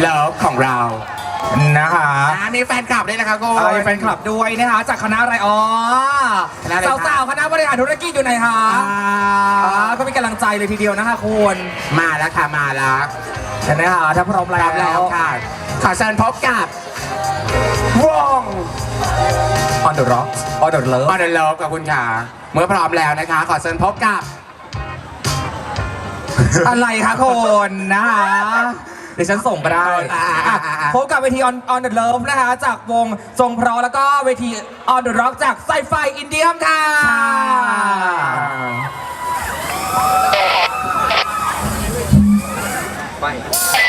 เลิฟของเรานะคะอ่ามีแฟนคลับด้วยนะครับคุณเอ่อมีแฟนคลับด้วยนะคะ จากคณะอะไรอ๋อคณะอะไรคะ สาวๆคณะบริหารธุรกิจอยู่ไหนคะอ่าอ่าก็เป็นกำลังใจเลยทีเดียวนะคะคุณมาแล้วค่ะมาแล้วเห็นไหมคะถ้าพร้อมพร้แล้อมแล้ววค่ะ ขอเชิญพบกับวง On the Rock On the Love ออเดอร์เลิฟกับคุณค่ะ เมื่อพร้อมแล้วนะคะ ขอเชิญพบกับ อะไรคะคุณนะคะเดี๋ยวฉันส่งก็ได้อ่าอ่าอ่าอ่าพบกับเวที On On the Love นะคะ จากวงทรงเพราะแล้วก็เวที On the Rock จากไซไฟอินเดียมค่ะ One,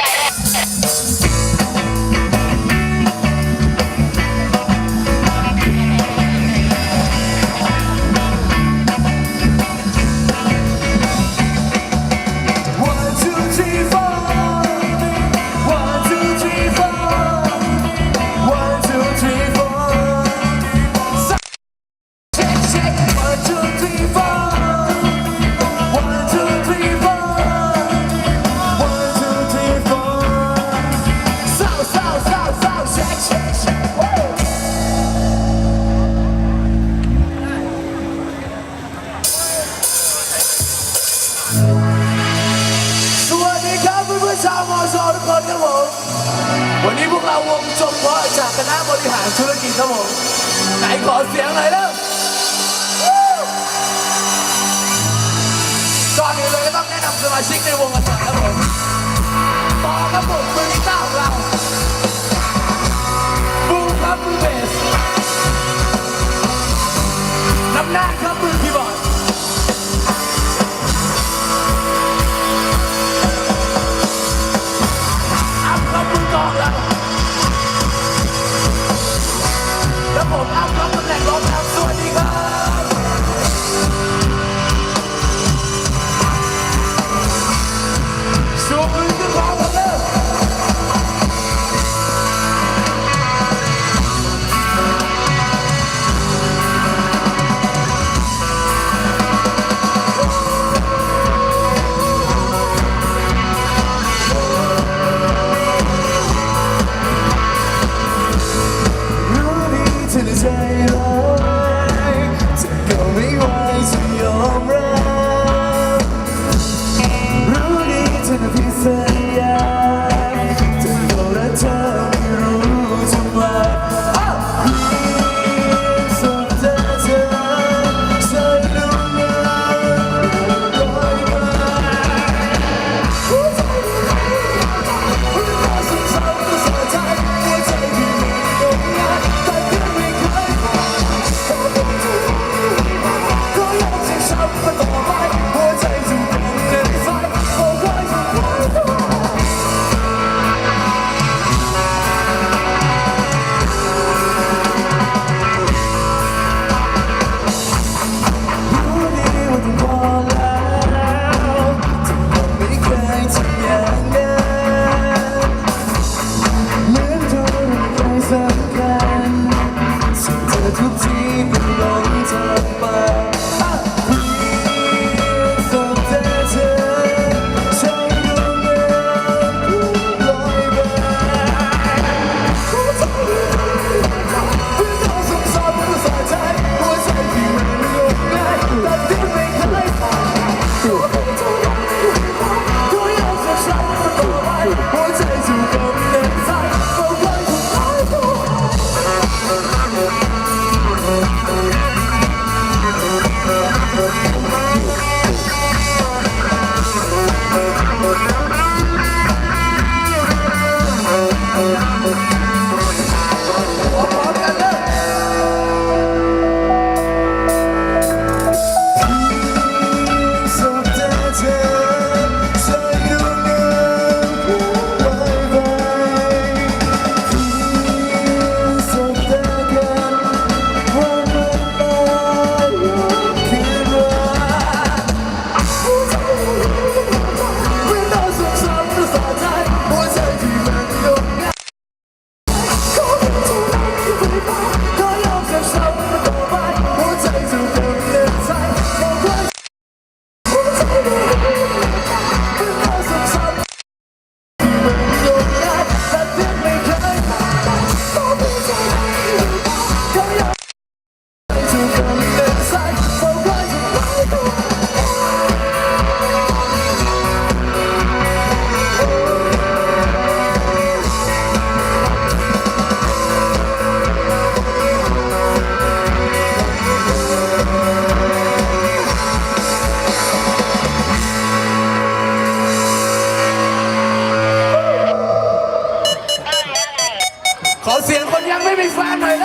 คนครับผมวันนี้พวกเราวงจงเพาะจากคณะบริหารธุรกิจครับผมไหนขอเสียงหน่อยเร็วก่อนอื่นเลยก็ต้องแนะนำสมาชิกในวง เสียง